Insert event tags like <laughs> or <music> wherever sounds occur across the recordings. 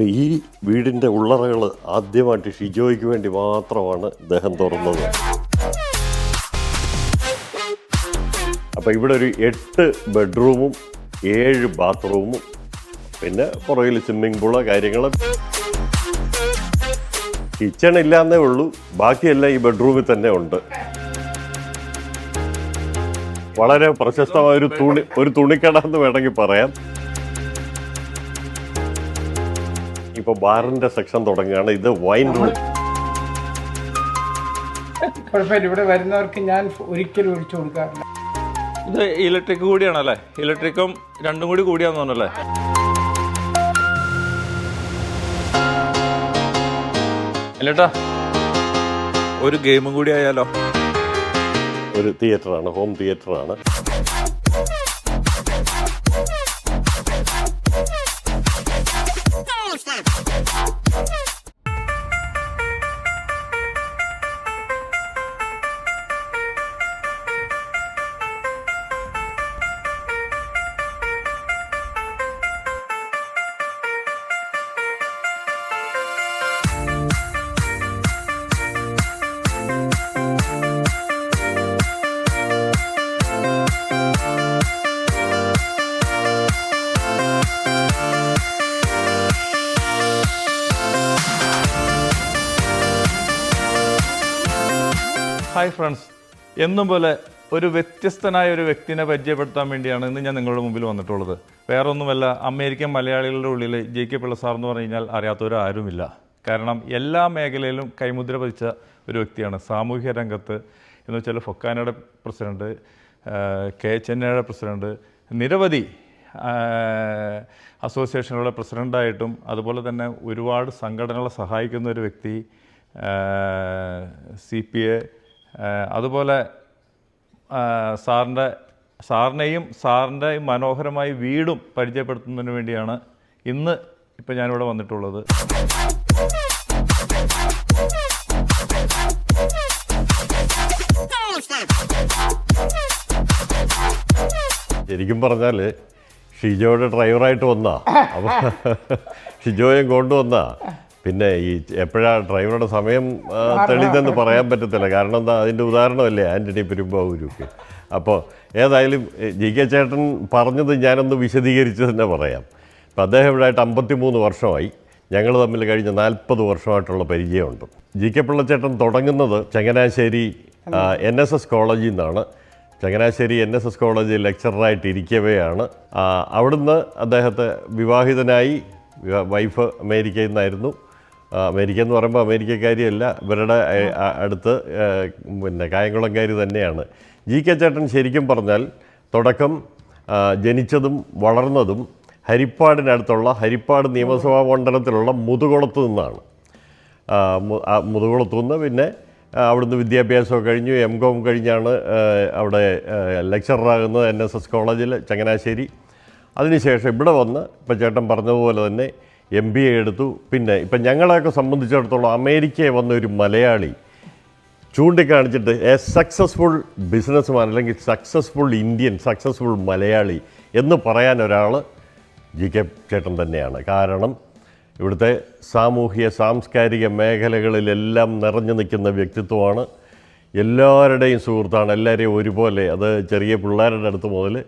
അപ്പോൾ ഈ വീടിന്റെ ഉള്ളറകൾ ആദ്യമായിട്ട് ഷിജോയ്ക്ക് വേണ്ടി മാത്രമാണ് ദേഹം തുറന്നത്. അപ്പോൾ ഇവിടെ ഒരു എട്ട് ബെഡ്റൂമും ഏഴ് ബാത്റൂമും പിന്നെ പുറകിൽ സ്വിമ്മിംഗ് പൂൾ കാര്യങ്ങൾ കിച്ചൺ ഇല്ലാന്നേ ഉള്ളൂ ബാക്കിയെല്ലാം ഈ ബെഡ്റൂമിൽ തന്നെ ഉണ്ട്. വളരെ പ്രശസ്തമായ ഒരു തുണി ഒരു തുണിക്കട എന്ന് വേണമെങ്കിൽ പറയാം. ഇപ്പൊ ബാറിന്റെ സെക്ഷൻ തുടങ്ങുകയാണ്. ഇത് വൈൻ റൂം കുഴപ്പമില്ല. ഇവിടെ വരുന്നവർക്ക് ഞാൻ ഒരിക്കലും ഒഴിച്ചു കൊടുക്കാറില്ല. ഇത് ഇലക്ട്രിക് കൂടിയാണല്ലേ? ഇലക്ട്രിക്കും രണ്ടും കൂടി കൂടിയാന്ന് തോന്നുന്നല്ലേ? അല്ലേട്ടാ ഒരു ഗെയിമും കൂടി ആയാലോ? ഒരു തിയേറ്ററാണ് ഹോം തിയേറ്ററാണ് Yeah. Hi friends. എന്നും പോലെ ഒരു വ്യത്യസ്തനായ ഒരു വ്യക്തിനെ പരിചയപ്പെടുത്താൻ വേണ്ടിയാണ് ഇന്ന് ഞാൻ നിങ്ങളുടെ മുമ്പിൽ വന്നിട്ടുള്ളത്. വേറൊന്നുമല്ല അമേരിക്കൻ മലയാളികളുടെ ഉള്ളിൽ ജെ കെ പിള്ള സാർ എന്ന് പറഞ്ഞു കഴിഞ്ഞാൽ അറിയാത്തവരാരുമില്ല. കാരണം എല്ലാ മേഖലയിലും കൈമുദ്ര പതിച്ച ഒരു വ്യക്തിയാണ്. സാമൂഹ്യ രംഗത്ത് എന്ന് വെച്ചാൽ ഫൊക്കാനയുടെ പ്രസിഡന്റ് കെ ചെന്നൈയുടെ പ്രസിഡന്റ് നിരവധി അസോസിയേഷനുകളുടെ പ്രസിഡന്റായിട്ടും അതുപോലെ തന്നെ ഒരുപാട് സംഘടനകളെ സഹായിക്കുന്ന ഒരു വ്യക്തി സി പി എ അതുപോലെ സാറിന്റെ സാറിനെയും സാറിന്റെ മനോഹരമായ വീടും പരിചയപ്പെടുത്തുന്നതിന് വേണ്ടിയാണ് ഇന്ന് ഇപ്പം ഞാനിവിടെ വന്നിട്ടുള്ളത്. ശരിക്കും പറഞ്ഞാൽ ഷിജോയുടെ ഡ്രൈവറായിട്ട് വന്നാ. അപ്പോൾ ഷിജോയും കൊണ്ടുവന്നാ. പിന്നെ ഈ എപ്പോഴാ ഡ്രൈവറുടെ സമയം ആ, തെളിഞ്ഞെന്ന് പറയാൻ പറ്റത്തില്ല. കാരണം എന്താ അതിന്റെ ഉദാഹരണമല്ലേ ആന്റണി പെരുമ്പാവൂരൊക്കെ. അപ്പോൾ ഏതായാലും ജി കെ ചേട്ടൻ പറഞ്ഞത് ഞാനൊന്ന് വിശദീകരിച്ച് തന്നെ പറയാം. ഇപ്പം അദ്ദേഹം ഇവിടെയായിട്ട് അമ്പത്തി അമ്പത്തിമൂന്ന് വർഷമായി. ഞങ്ങൾ തമ്മിൽ കഴിഞ്ഞ നാൽപ്പത് വർഷമായിട്ടുള്ള പരിചയമുണ്ട്. ജി കെ പിള്ളച്ചേട്ടൻ തുടങ്ങുന്നത് ചങ്ങനാശ്ശേരി എൻ എസ് എസ് കോളേജിൽ നിന്നാണ്. ചങ്ങനാശ്ശേരി എൻ എസ് എസ് കോളേജിൽ ലെക്ചറായിട്ട് ഇരിക്കവെയാണ് അവിടുന്ന് അദ്ദേഹത്തെ വിവാഹിതനായി വൈഫ് അമേരിക്കയിൽ നിന്നായിരുന്നു. അമേരിക്ക എന്ന് പറയുമ്പോൾ അമേരിക്കക്കാരിയല്ല ഇവരുടെ അടുത്ത് പിന്നെ കായംകുളംകാരി തന്നെയാണ്. ജി കെ ചേട്ടൻ ശരിക്കും പറഞ്ഞാൽ തുടക്കം ജനിച്ചതും വളർന്നതും ഹരിപ്പാടിനടുത്തുള്ള ഹരിപ്പാട് നിയമസഭാ മണ്ഡലത്തിലുള്ള മുതുകുളത്ത് നിന്നാണ്. മുതുകുളത്തു നിന്ന് പിന്നെ അവിടുന്ന് വിദ്യാഭ്യാസമൊക്കെ കഴിഞ്ഞു എം കോം കഴിഞ്ഞാണ് അവിടെ ലെക്ചറാകുന്നത് എൻ എസ് എസ് കോളേജിൽ ചങ്ങനാശ്ശേരി. അതിനുശേഷം ഇവിടെ വന്ന് ഇപ്പം ചേട്ടൻ പറഞ്ഞതുപോലെ തന്നെ എം ബി എ എടുത്തു. പിന്നെ ഇപ്പം ഞങ്ങളെയൊക്കെ സംബന്ധിച്ചിടത്തോളം അമേരിക്കയെ വന്ന ഒരു മലയാളി ചൂണ്ടിക്കാണിച്ചിട്ട് എ സക്സസ്ഫുൾ ബിസിനസ്മാൻ അല്ലെങ്കിൽ സക്സസ്ഫുൾ ഇന്ത്യൻ സക്സസ്ഫുൾ മലയാളി എന്ന് പറയാൻ ഒരാൾ ജി കെ ചേട്ടൻ തന്നെയാണ്. കാരണം ഇവിടുത്തെ സാമൂഹിക സാംസ്കാരിക മേഖലകളിലെല്ലാം നിറഞ്ഞു നിൽക്കുന്ന വ്യക്തിത്വമാണ്. എല്ലാവരുടെയും സുഹൃത്താണ്. എല്ലാവരെയും ഒരുപോലെ. അത് ചെറിയ പിള്ളേരുടെ അടുത്ത് മുതൽ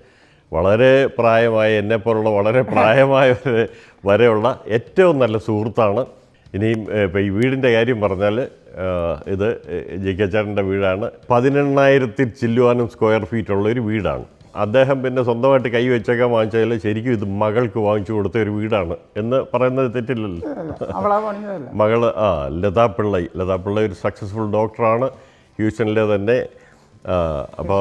വളരെ പ്രായമായ എന്നെപ്പോലുള്ള വളരെ പ്രായമായവരെ <laughs> വരെയുള്ള ഏറ്റവും നല്ല സുഹൃത്താണ്. ഇനിയും ഇപ്പോൾ ഇപ്പം ഈ വീടിന്റെ കാര്യം പറഞ്ഞാൽ ഇത് ജി കെ ചേട്ടന്റെ വീടാണ്. പതിനെണ്ണായിരത്തിൽ ചില്ലുവാനും സ്ക്വയർ ഫീറ്റ് ഉള്ള ഒരു വീടാണ്. അദ്ദേഹം പിന്നെ സ്വന്തമായിട്ട് കൈ വെച്ചൊക്കെ വാങ്ങിച്ചാൽ ശരിക്കും ഇത് മകൾക്ക് വാങ്ങിച്ചു കൊടുത്ത ഒരു വീടാണ് എന്ന് പറയുന്നത് തെറ്റില്ലല്ലോ. മകൾ ആ ലതാ പിള്ളൈ ലതാ പിള്ളൈ ഒരു സക്സസ്ഫുൾ ഡോക്ടറാണ് ഹ്യൂസ്റ്റണിലെ തന്നെ അപ്പോൾ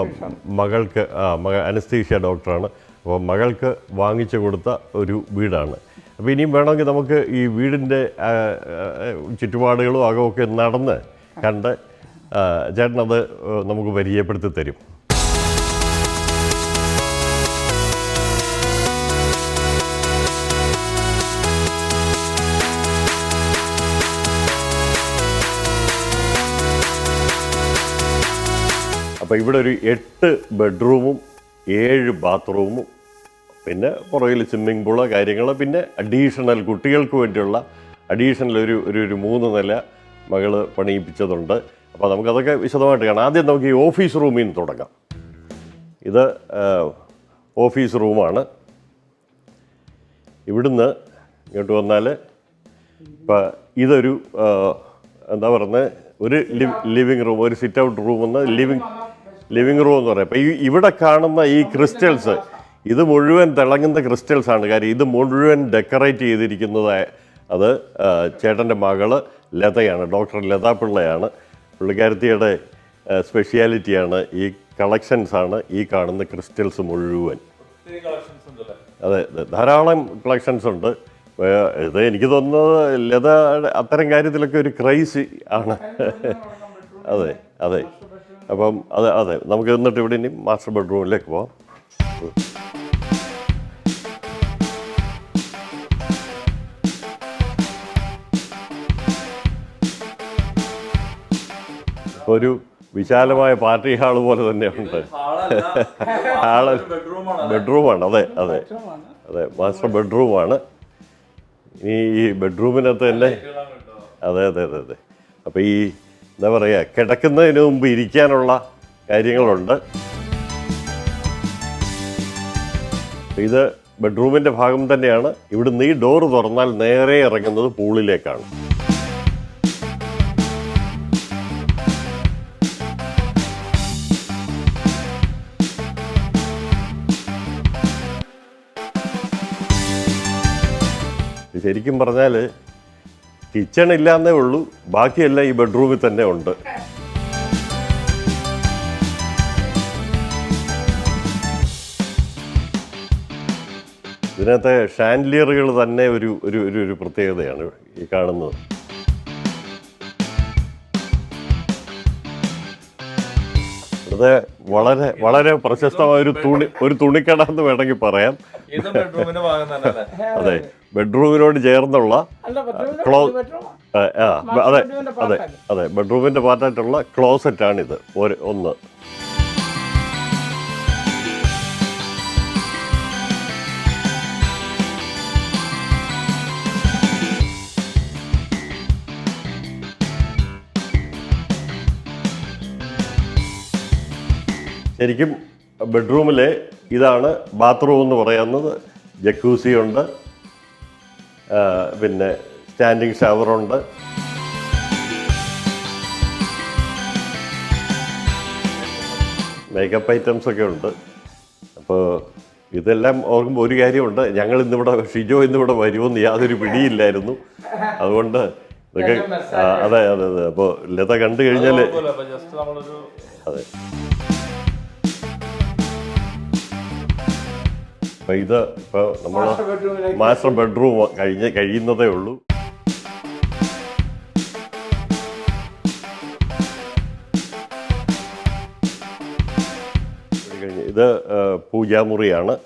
മകൾക്ക് മക അനസ്തീഷ്യ ഡോക്ടറാണ്. അപ്പോൾ മകൾക്ക് വാങ്ങിച്ചു കൊടുത്ത ഒരു വീടാണ്. അപ്പോൾ ഇനിയും വേണമെങ്കിൽ നമുക്ക് ഈ വീടിന്റെ ചുറ്റുപാടുകളും അകമൊക്കെ നടന്ന് കണ്ട് ചേട്ടനത് നമുക്ക് പരിചയപ്പെടുത്തി തരും. അപ്പോൾ ഇവിടെ ഒരു എട്ട് ബെഡ്റൂമും ഏഴ് ബാത്റൂമും പിന്നെ പുറകിൽ സ്വിമ്മിംഗ് പൂൾ കാര്യങ്ങൾ പിന്നെ അഡീഷണൽ കുട്ടികൾക്ക് വേണ്ടിയുള്ള അഡീഷണൽ ഒരു ഒരു ഒരു മൂന്ന് നില മകൾ പണിയിപ്പിച്ചതുണ്ട്. അപ്പോൾ നമുക്കതൊക്കെ വിശദമായിട്ട് കാണാം. ആദ്യം നമുക്ക് ഈ ഓഫീസ് റൂമിൽ നിന്ന് തുടങ്ങാം. ഇത് ഓഫീസ് റൂമാണ്. ഇവിടുന്ന് ഇങ്ങോട്ട് വന്നാൽ ഇപ്പം ഇതൊരു എന്താ പറയുന്നത്? ഒരു ലിവിങ് റൂം ഒരു സിറ്റ് ഔട്ട് റൂം എന്ന് ലിവിങ് ലിവിങ് റൂം എന്ന് പറയും. അപ്പം ഈ ഇവിടെ കാണുന്ന ഈ ക്രിസ്റ്റൽസ് ഇത് മുഴുവൻ തിളങ്ങുന്ന ക്രിസ്റ്റൽസ് ആണ്. കാര്യം ഇത് മുഴുവൻ ഡെക്കറേറ്റ് ചെയ്തിരിക്കുന്നത് അത് ചേട്ടന്റെ മകൾ ലതയാണ് ഡോക്ടർ ലത പിള്ളയാണ്. പുള്ളിക്കാരത്തിയുടെ സ്പെഷ്യാലിറ്റിയാണ് ഈ കളക്ഷൻസ് ആണ് ഈ കാണുന്ന ക്രിസ്റ്റൽസ് മുഴുവൻ. അതെ ധാരാളം കളക്ഷൻസ് ഉണ്ട്. ഇത് എനിക്ക് തോന്നുന്നത് ലത അത്തരം കാര്യത്തിലൊക്കെ ഒരു ക്രൈസ് ആണ്. അതെ അതെ. അപ്പം അതെ അതെ. നമുക്ക് എന്നിട്ട് ഇവിടെ ഇനി മാസ്റ്റർ ബെഡ്റൂമിലേക്ക് പോവാം. ഒരു വിശാലമായ പാർട്ടി ഹാൾ പോലെ തന്നെയുണ്ട്. ഹാൾ ബെഡ്റൂമാണ് അതെ അതെ. അതെ മാസ്റ്റർ ബെഡ്റൂമാണ് ഇനി ഈ ബെഡ്റൂമിനകത്ത് തന്നെ അതെ അതെ അതെ അതെ അപ്പോൾ ഈ എന്താ പറയുക കിടക്കുന്നതിന് മുമ്പ് ഇരിക്കാനുള്ള കാര്യങ്ങളുണ്ട്. ഇത് ബെഡ്റൂമിന്റെ ഭാഗം തന്നെയാണ്. ഇവിടുന്ന് ഈ ഡോറ് തുറന്നാൽ നേരെ ഇറങ്ങുന്നത് പൂളിലേക്കാണ്. ശരിക്കും പറഞ്ഞാൽ കിച്ചൺ ഇല്ലാന്നേ ഉള്ളൂ. ബാക്കിയെല്ലാം ഈ ബെഡ്റൂമിൽ തന്നെ ഉണ്ട്. ഇതിനകത്തെ ഷാൻഡ്ലിയറുകൾ തന്നെ ഒരു ഒരു ഒരു ഒരു പ്രത്യേകതയാണ് ഈ കാണുന്നത്. ഇത് വളരെ വളരെ പ്രശസ്തമായ ഒരു തുണി ഒരു തുണിക്കട എന്ന് വേണമെങ്കിൽ പറയാം. ഇത് ബെഡ്റൂമിന്റെ ഭാഗം അതെ. ബെഡ്റൂമിനോട് ചേർന്നുള്ള ക്ലോ- അതെ അതെ അതെ ബെഡ്റൂമിന്റെ പാർട്ടായിട്ടുള്ള ക്ലോസറ്റ് ആണിത്. ഒരു ഒന്ന്. ശരിക്കും ബെഡ്റൂമിലെ ഇതാണ് ബാത്റൂം എന്ന് പറയുന്നത് ജക്കൂസി ഉണ്ട്. പിന്നെ സ്റ്റാൻഡിങ് ഷവറുണ്ട് മേക്കപ്പ് ഐറ്റംസ് ഒക്കെ ഉണ്ട്. അപ്പോൾ ഇതെല്ലാം ഓർക്കുമ്പോൾ ഒരു കാര്യമുണ്ട്. ഞങ്ങൾ ഇന്നിവിടെ ഷിജോ ഇന്നിവിടെ വരുമെന്ന് യാതൊരു പിടിയില്ലായിരുന്നു. അതുകൊണ്ട് ഇതൊക്കെ അതെ അതെ അതെ. അപ്പോൾ ലത കണ്ടു കഴിഞ്ഞാൽ അതെ. ഇത് ഇപ്പോൾ നമ്മൾ മാസ്റ്റർ ബെഡ്റൂം കഴിഞ്ഞ് കഴിയുന്നതേ ഉള്ളൂ. ഇത് പൂജാമുറിയാണ്.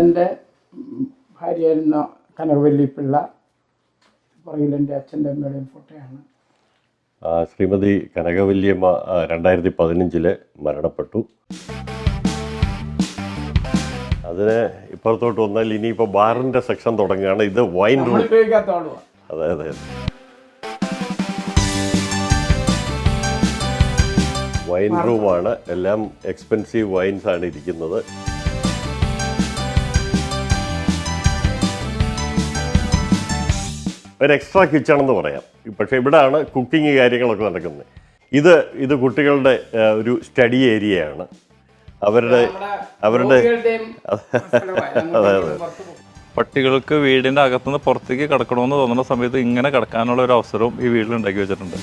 എന്റെ ഭാര്യയായിരുന്ന കനകവല്ലി പിള്ള പുറകിൽ എന്റെ അച്ഛന്റെ അമ്മയുടെയും ഫോട്ടോയാണ്. ശ്രീമതി കനകവല്ലിയമ്മ രണ്ടായിരത്തി പതിനഞ്ചിൽ മരണപ്പെട്ടു. അതിന് ഇപ്പുറത്തോട്ട് വന്നാൽ ഇനിയിപ്പോൾ ബാറിന്റെ സെക്ഷൻ തുടങ്ങുകയാണ്. ഇത് വൈൻ റൂം അതെ അതെ വൈൻ റൂമാണ് എല്ലാം എക്സ്പെൻസീവ് വൈൻസ് ആണ് ഇരിക്കുന്നത്. ഒരു എക്സ്ട്രാ കിച്ചൺ എന്ന് പറയാം. പക്ഷേ ഇവിടെയാണ് കുക്കിംഗ് കാര്യങ്ങളൊക്കെ നടക്കുന്നത്. ഇത് ഇത് കുട്ടികളുടെ ഒരു സ്റ്റഡി ഏരിയയാണ് അവരുടെ അവരുടെ പോകും. പട്ടികൾക്ക് വീടിന്റെ അകത്തുനിന്ന് പുറത്തേക്ക് കിടക്കണമെന്ന് തോന്നുന്ന സമയത്ത് ഇങ്ങനെ കിടക്കാനുള്ള ഒരു അവസരവും ഈ വീട്ടിൽ ഉണ്ടാക്കി വെച്ചിട്ടുണ്ട്.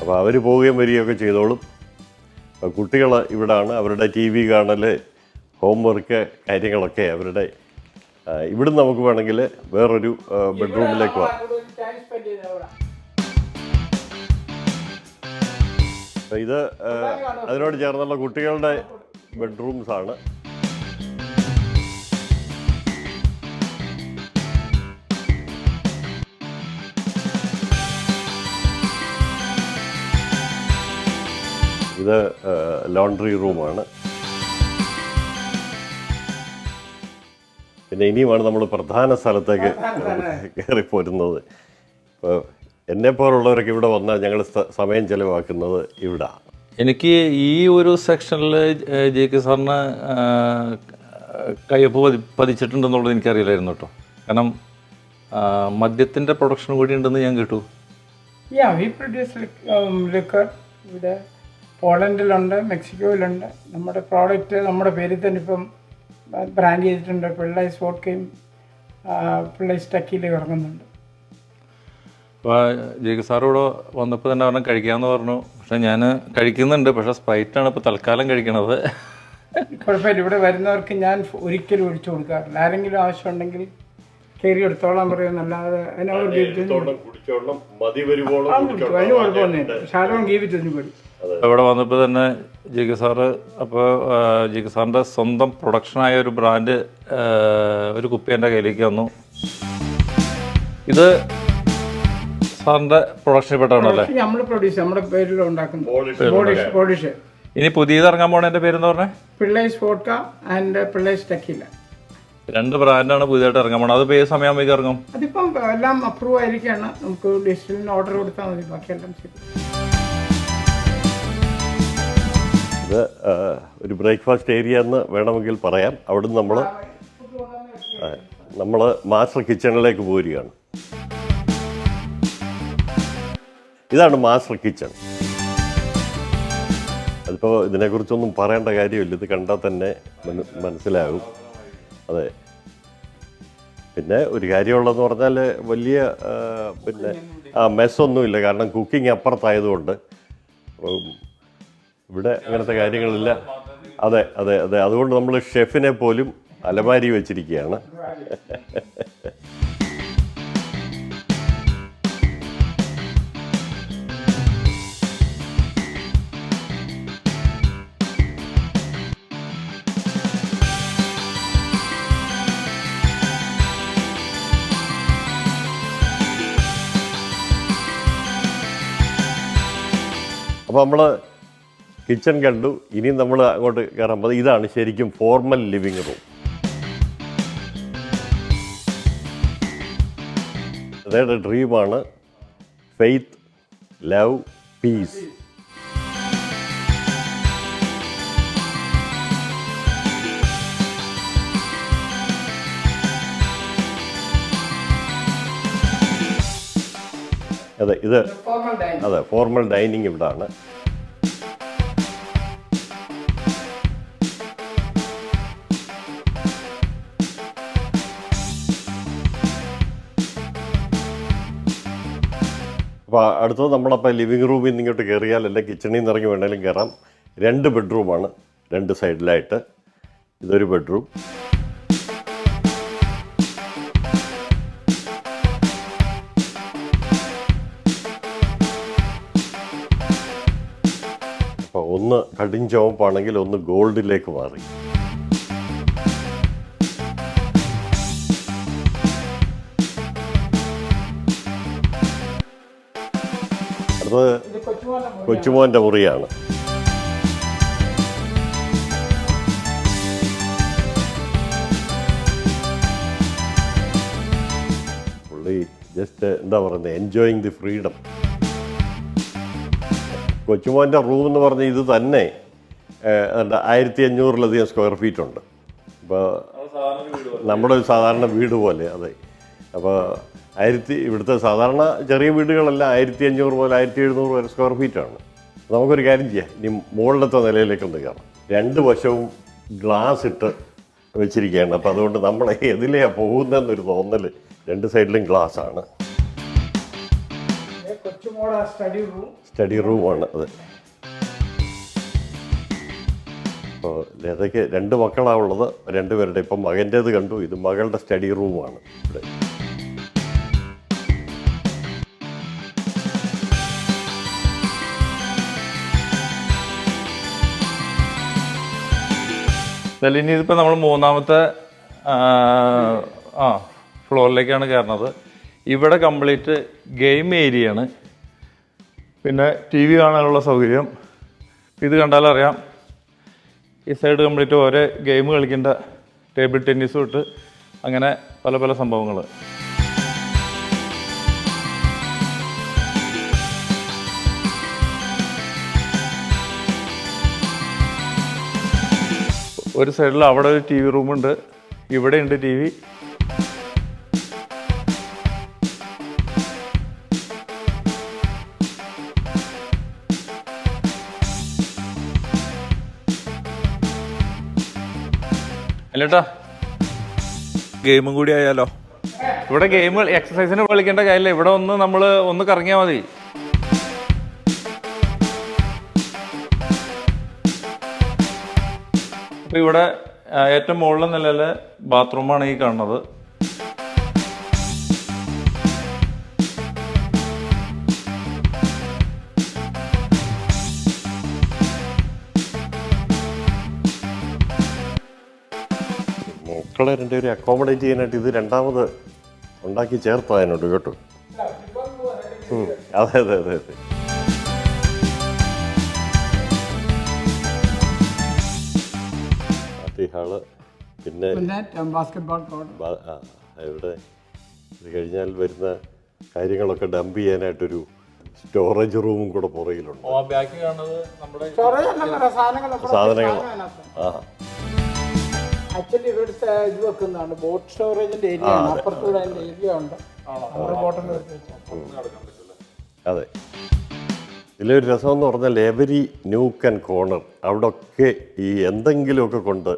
അപ്പോൾ അവർ പോവുകയും വരികയൊക്കെ ചെയ്തോളും. അപ്പോൾ കുട്ടികൾ ഇവിടാണ്. അവരുടെ ടി വി കാണൽ ഹോംവർക്ക് കാര്യങ്ങളൊക്കെ അവരുടെ ഇവിടുന്ന് നമുക്ക് വേണമെങ്കിൽ വേറൊരു ബെഡ്റൂമിലേക്ക് പോവാം ഇത് അതിനോട് ചേർന്നുള്ള കുട്ടികളുടെ ബെഡ്റൂംസ് ആണ്. ഇത് ലോണ്ടറി റൂമാണ് പിന്നെ ഇനിയുമാണ് നമ്മൾ പ്രധാന സ്ഥലത്തേക്ക് കയറി പോരുന്നത്. ഇപ്പോൾ എന്നെ പോലുള്ളവരൊക്കെ ഇവിടെ വന്നാൽ ഞങ്ങൾ സമയം ചിലവാക്കുന്നത് ഇവിടെ. എനിക്ക് ഈ ഒരു സെക്ഷനിൽ ജെ കെ സാറിന് കയ്യൊപ്പ് പതി പതിച്ചിട്ടുണ്ടെന്നുള്ളത് എനിക്കറിയില്ലായിരുന്നു കേട്ടോ. കാരണം മദ്യത്തിന്റെ പ്രൊഡക്ഷൻ കൂടി ഉണ്ടെന്ന് ഞാൻ കേട്ടു. യാ വി പ്രൊഡ്യൂസ് ലിക്കർ ഇവിടെ. പോളണ്ടിലുണ്ട് മെക്സിക്കോയിലുണ്ട്. നമ്മുടെ പ്രോഡക്റ്റ് നമ്മുടെ പേരിൽ തന്നെ ഇപ്പം ബ്രാൻഡ് ചെയ്തിട്ടുണ്ട്. പിള്ളേഴ്സ് വോഡ്ക്കയും പിള്ളേഴ്സ് ടക്കിയിൽ ഇറങ്ങുന്നുണ്ട്. അപ്പോൾ ജെ കെ സാർ ഇവിടെ വന്നപ്പോൾ തന്നെ പറഞ്ഞാൽ കഴിക്കാമെന്ന് പറഞ്ഞു. പക്ഷേ ഞാൻ കഴിക്കുന്നുണ്ട്. പക്ഷേ സ്പ്രൈറ്റാണ് ഇപ്പോൾ തൽക്കാലം കഴിക്കണത്. കുഴപ്പമില്ല. ഇവിടെ വരുന്നവർക്ക് ഞാൻ ഒരിക്കലും ഒഴിച്ചു കൊടുക്കാറില്ല. ആരെങ്കിലും ആവശ്യമുണ്ടെങ്കിൽ കയറി എടുത്തോളാൻ പറയുന്നല്ലാതെ അതിനവർ ഇവിടെ വന്നപ്പോൾ തന്നെ ജെ കെ സാറ് അപ്പോൾ ജെ കെ സാറിന്റെ സ്വന്തം പ്രൊഡക്ഷനായ ഒരു ബ്രാൻഡ് ഒരു കുപ്പി എന്റെ കയ്യിലേക്ക് വന്നു. ഇത് സാറിന്റെ പ്രൊഡക്ഷനിൽ പെട്ടാണല്ലേ നമ്മൾ പ്രൊഡ്യൂസ് നമ്മുടെ പേരിൽ ഉണ്ടാക്കുന്നത് ബോഡിഷ് പോളിഷ് ഇനി പുതിയത് ഇറങ്ങാൻ പോണതിന്റെ പേരെന്ന് പറഞ്ഞേ? പിള്ളേഴ്സ് വോഡ്ക ആൻഡ് പിള്ളേഴ്സ് ടെക്കില്ല രണ്ട് ബ്രാൻഡാണ് പുതിയതായിട്ട് ഇറങ്ങാൻ പോണത്. അതിപ്പോ ഏത് സമയമാകുമ്പോൾ ഇറങ്ങും? അതിപ്പം എല്ലാം അപ്രൂവ് ആയിരിക്കുകയാണ്. നമുക്ക് ഡിജിറ്റലിന് ഓർഡർ കൊടുത്താൽ മതി. ബാക്കിയെല്ലാം ശരി. ഇത് ഒരു ബ്രേക്ക്ഫാസ്റ്റ് ഏരിയ എന്ന് വേണമെങ്കിൽ പറയാം. അവിടുന്ന് നമ്മൾ നമ്മൾ മാസ്റ്റർ കിച്ചണിലേക്ക് പോരുകയാണ്. ഇതാണ് മാസ്റ്റർ കിച്ചൺ. അതിപ്പോൾ ഇതിനെക്കുറിച്ചൊന്നും പറയേണ്ട കാര്യമില്ല. ഇത് കണ്ടാൽ തന്നെ മന- മനസ്സിലാകും അതെ. പിന്നെ ഒരു കാര്യമുള്ളതെന്ന് പറഞ്ഞാൽ വലിയ പിന്നെ ആ മെസ്സൊന്നുമില്ല. കാരണം കുക്കിംഗ് അപ്പുറത്തായതുകൊണ്ട്. ഇവിടെ അങ്ങനത്തെ കാര്യങ്ങളില്ല. അതെ അതെ അതെ. അതുകൊണ്ട് നമ്മൾ ഷെഫിനെ പോലും അലമാരി വെച്ചിരിക്കുകയാണ്. അപ്പോൾ നമ്മൾ കിച്ചൺ കണ്ടു. ഇനി നമ്മൾ അങ്ങോട്ട് കയറാൻ പോകുന്നത് ഇതാണ് ശരിക്കും ഫോർമൽ ലിവിങ് റൂം അതേടെ ഡ്രീമാണ് ഫെയ്ത്ത് ലവ് പീസ് അതെ ഇത് അതെ ഫോർമൽ ഡൈനിങ് ഇവിടെ ആണ് അപ്പോൾ അടുത്തത് നമ്മളപ്പോൾ ലിവിങ് റൂമിൽ നിന്ന് ഇങ്ങോട്ട് കയറിയാൽ അല്ലെങ്കിൽ കിച്ചണിൽ നിന്ന് ഇറങ്ങി വേണമെങ്കിലും കയറാം രണ്ട് ബെഡ്റൂമാണ് രണ്ട് സൈഡിലായിട്ട് ഇതൊരു ബെഡ്റൂം ഒന്ന് കടും ചുവപ്പാണെങ്കിൽ ഒന്ന് ഗോൾഡിലേക്ക് മാറി. അടുത്തത് കൊച്ചുമോന്റെ മുറിയാണ്. പുള്ളി ജസ്റ്റ് എന്താ പറയുന്നത് എൻജോയിങ് ദി ഫ്രീഡം കൊച്ചുമോന്റെ റൂം എന്ന് പറഞ്ഞ ഇത് തന്നെ ആയിരത്തി അഞ്ഞൂറിലധികം സ്ക്വയർ ഫീറ്റ് ഉണ്ട്. അപ്പോൾ നമ്മുടെ ഒരു സാധാരണ വീട് പോലെ അതെ. അപ്പോൾ ആയിരത്തി ഇവിടുത്തെ സാധാരണ ചെറിയ വീടുകളെല്ലാം ആയിരത്തി അഞ്ഞൂറ് മുതൽ ആയിരത്തി എഴുന്നൂറ് വരെ സ്ക്വയർ ഫീറ്റാണ് നമുക്കൊരു കാര്യം ചെയ്യാം ഇനി മുകളിലത്തെ നിലയിലേക്ക് ഒന്ന് കയറാം. രണ്ട് വശവും ഗ്ലാസ് ഇട്ട് വെച്ചിരിക്കുകയാണ്. അപ്പോൾ അതുകൊണ്ട് നമ്മൾ എതിലെയാണ് പോകുന്നതെന്നൊരു തോന്നൽ രണ്ട് സൈഡിലും ഗ്ലാസ് ആണ്. കൊച്ചുമോടെ സ്റ്റഡി റൂം സ്റ്റഡി റൂമാണ് അത്. അപ്പോൾ ലതയ്ക്ക് രണ്ട് മക്കളാണ് ഉള്ളത് രണ്ടുപേരുടെ ഇപ്പം മകന്റേത് കണ്ടു ഇത് മകളുടെ സ്റ്റഡി റൂമാണ് ഇവിടെ. ഇനി ഇതിപ്പോൾ നമ്മൾ മൂന്നാമത്തെ ആ ഫ്ലോറിലേക്കാണ് കയറുന്നത്. ഇവിടെ കംപ്ലീറ്റ് ഗെയിം ഏരിയയാണ് പിന്നെ ടി വി കാണാനുള്ള സൗകര്യം. ഇത് കണ്ടാലറിയാം ഈ സൈഡ് കംപ്ലീറ്റ് ഓരോ ഗെയിം കളിക്കേണ്ട ടേബിൾ ടെന്നീസും ഇട്ട് അങ്ങനെ പല പല സംഭവങ്ങൾ. ഒരു സൈഡിൽ അവിടെ ഒരു ടി വി റൂമുണ്ട് ഇവിടെയുണ്ട് ടി വി. അല്ലേട്ടാ? ഗെയിമും കൂടി ആയാലോ? ഇവിടെ ഗെയിം എക്സസൈസിന് കളിക്കേണ്ട കാര്യമില്ല. ഇവിടെ ഒന്ന് നമ്മൾ ഒന്ന് കറങ്ങിയാൽ മതി. ഇവിടെ ഏറ്റവും മുകളിലെ നിലയിലെ ബാത്റൂമാണ് ഈ കാണുന്നത്. മക്കളെ രണ്ടുപേരും അക്കോമഡേറ്റ് ചെയ്യാനായിട്ട് ഇത് രണ്ടാമത് ഉണ്ടാക്കി ചേർത്താ അതിനോട് കേട്ടോ അതെ അതെ അതെ അതെ. പാർട്ടി ഹാൾ പിന്നെ പിന്നെ ബാസ്കറ്റ്ബോൾ കോർട്ട് ആ, ഇവിടെ ഇത് കഴിഞ്ഞാൽ വരുന്ന കാര്യങ്ങളൊക്കെ ഡംപ് ചെയ്യാനായിട്ടൊരു സ്റ്റോറേജ് റൂമും കൂടെ പുറകിലുണ്ട്. സാധനങ്ങൾ ആ. ആക്ച്വലി ഇവിടുത്തെ ഇത് വെക്കുന്നതാണ്. ബോട്ട് സ്റ്റോറേജിന്റെ ഏരിയ ആണ്. അപ്പുറത്തൂടെ അതിന്റെ ഏരിയ ഉണ്ട്. നമ്മുടെ ബോട്ടിൽ അതെ. ഇതിലൊരു രസം എന്ന് പറഞ്ഞാൽ എവരി ന്യൂക്ക് ആൻഡ് കോർണർ അവിടെ ഒക്കെ ഈ എന്തെങ്കിലുമൊക്കെ കൊണ്ട്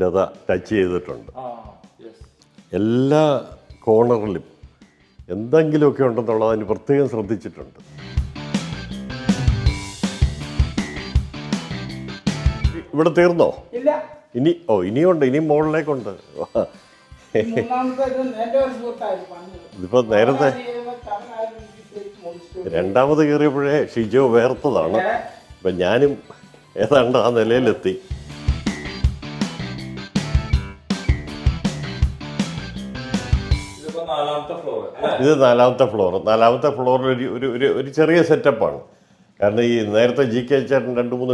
ലത ടച്ച് ചെയ്തിട്ടുണ്ട്. എല്ലാ കോർണറിലും എന്തെങ്കിലുമൊക്കെ ഉണ്ടെന്നുള്ളത് അതിന് പ്രത്യേകം ശ്രദ്ധിച്ചിട്ടുണ്ട്. ഇവിടെ തീർന്നോ? ഇല്ല. ഇനി ഓ ഇനിയുണ്ട് ഇനി മുകളിലേക്കുണ്ട്. ഇതിപ്പോ ഇത് നേരത്തെ രണ്ടാമത് കയറിയപ്പോഴേ ഷിജോ വേർത്തതാണ്. ഇപ്പം ഞാനും ഏതാണ്ട് ആ നിലയിലെത്തി. ഇതിപ്പോ നാലാമത്തെ ഫ്ലോർ ഇത് നാലാമത്തെ ഫ്ലോർ. നാലാമത്തെ ഫ്ലോറിൽ ഒരു ഒരു ഒരു- ഒരു ചെറിയ സെറ്റപ്പാണ് കാരണം ഈ നേരത്തെ ജി കെ ചേട്ടൻ രണ്ട് മൂന്ന്